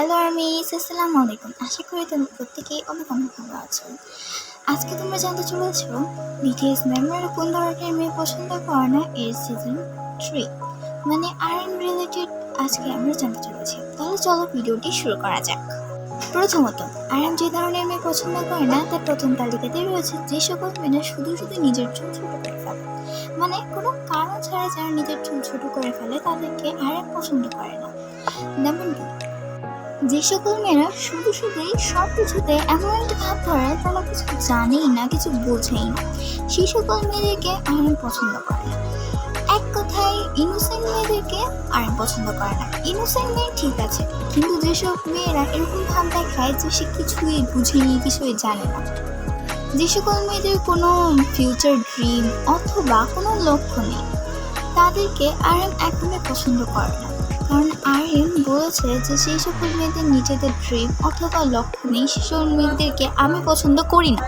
Hello armies আসসালামু আলাইকুম আশা করি তোমরা প্রত্যেকেই অনেক অনেক ভালো আছো। আজকে তোমরা জানতে চলেছ বিটিএস মেম্বাররা কোন ধরনের মেয়ে পছন্দ করে না এর সিজন থ্রি মানে আয়রন রিলেটেড আজকে আমরা জানতে চলেছি। তাহলে চলো ভিডিওটি শুরু করা যাক। প্রথমত আরাম যে ধরনের মেয়ে পছন্দ করে না, তার প্রথম তালিকাতে রয়েছে যে সকল মেয়েরা শুধু শুধু নিজের চুল ছোট করে ফেলে। মানে কোনো কারণ ছাড়া যারা নিজের চুল ছোট করে ফেলে, তাদেরকে আরাম পছন্দ করে না। টু যে সকল মেয়েরা শুধু শুধুই সব কিছুতে এমন একটা ভাব ধরে কোনো কিছু জানেই না, কিছু বোঝেই না। সেই সকল মেয়েদেরকে আয়রন পছন্দ করে। এক কথায় ইনোসেন্ট মেয়েদেরকে আয়রন পছন্দ করে না। ইনোসেন্ট মেয়ে ঠিক আছে, কিন্তু যেসব মেয়েরা এরকম ভাব দেখায় যে সে কিছুই বুঝেনি কিছুই জানে না। যে সকল মেয়েদের কোনো ফিউচার ড্রিম অথবা কোনো লক্ষ্য নেই, তাদেরকে আরএম একদমই পছন্দ করে না। কারণ আরএম বলেছে যে সেই সকল মেয়েদের নিজেদের ড্রিম অথবা লক্ষ্য নেই সেই সকল মেয়েদেরকে আমি পছন্দ করি না।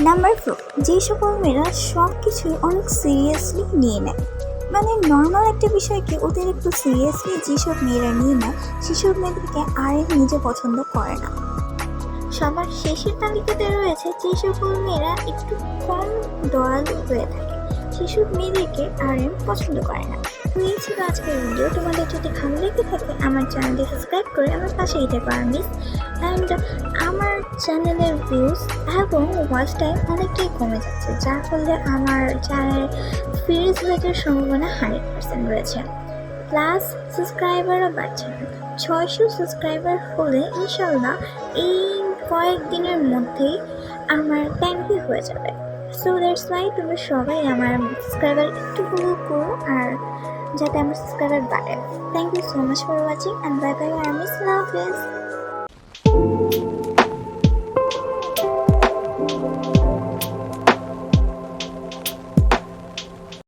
নাম্বার ফোর যে সকল মেয়েরা সব কিছুই অনেক সিরিয়াসলি নিয়ে নেয়। মানে নর্মাল একটা বিষয়কে ওদের একটু সিরিয়াসলি যেসব মেয়েরা নিয়ে নেয় সেসব মেয়েদেরকে আরএম নিজে পছন্দ করে না। সবার শেষের তালিকাতে রয়েছে যে সকল মেয়েরা একটু কম দয়ালু হয়ে থাকে। সেসব মেয়েদেরকে আর এম পছন্দ করে না। তো এই ছিল আজকের ভিডিও তোমাদের যদি ভালো লেগে থাকে, আমার চ্যানেলটি সাবস্ক্রাইব করে আমার পাশেই থেকো মিস অ্যান্ড আমার চ্যানেলের ভিউজ এবং ওয়াচ টাইম অনেকটাই কমে যাচ্ছে, যার ফলে আমার চ্যানেল ফ্রিজ হয়ে যাওয়ার সম্ভাবনা হান্ড্রেড পার্সেন্ট রয়েছে। প্লাস সাবস্ক্রাইবারও বাড়ছে। না ছয়শো সাবস্ক্রাইবার হলে ইনশাল্লাহ এই কয়েকদিনের মধ্যেই আমার ট্যাঙ্কি হয়ে যাবে। সো দ্যাটস ওয়াই তোমরা সবাই আমার সাবস্ক্রাইবার একটু ফলো করো আর যাতে আমার সাবস্ক্রাইবার বাড়ে। Thank you so much for watching and bye bye R miss love